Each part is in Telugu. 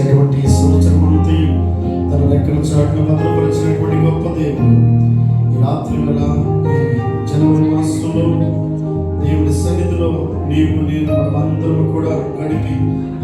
సంవత్సరం అంతా తన రెక్కల చాటును భద్రపరిచినటువంటి గొప్ప దేవుడు. ఈ రాత్రి వేళ జనవరి మాసంలో దేవుని సన్నిధిలో నీవు నేను మనమందరం కూడా గడిపి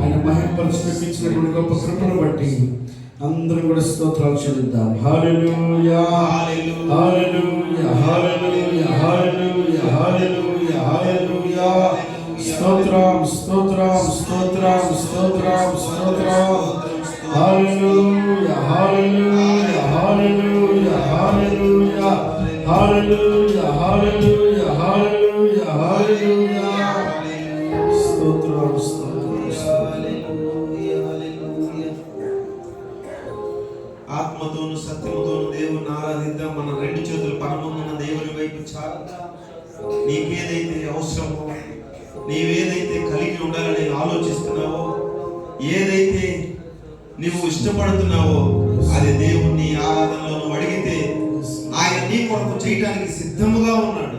ఆయన మహిమపరచులకు ఇచ్చినటువంటి గొప్ప కృపను బట్టి అందరం కూడా స్తోత్రాలు చెల్లిద్దాం. హల్లెలూయా హల్లెలూయా హల్లెలూయా హల్లెలూయా ఆత్మతోను సత్యముతోను దేవుని ఆరాధిద్దాం. మన రెండు చేతులు పరమున్న దేవుని వైపు చాలు నీకేదైతే అవసరమో నీవేదైతే కలిగి ఉండాలని ఆలోచిస్తున్నావో ఏదైతే నీవు ఇష్టపడుతున్నావో అది దేవుణ్ణి ఆరాధనలో నువ్వు అడిగితే ఆయన నీ కొరకు చేయటానికి సిద్ధముగా ఉన్నాడు.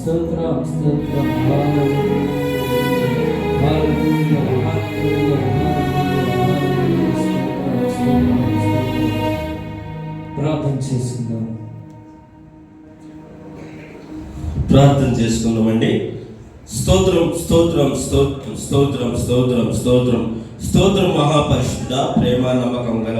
స్తోత్రం స్తోత్రం. ప్రార్థన చేసుకుందాం. ప్రార్థన చేసుకుందామండి. స్తోత్రం స్తోత్రం స్తోత్రం స్తోత్రం స్తోత్రం స్తోత్రం. స్తోత్రం మహాపరిశుద్ధ ప్రేమ నమ్మకం గల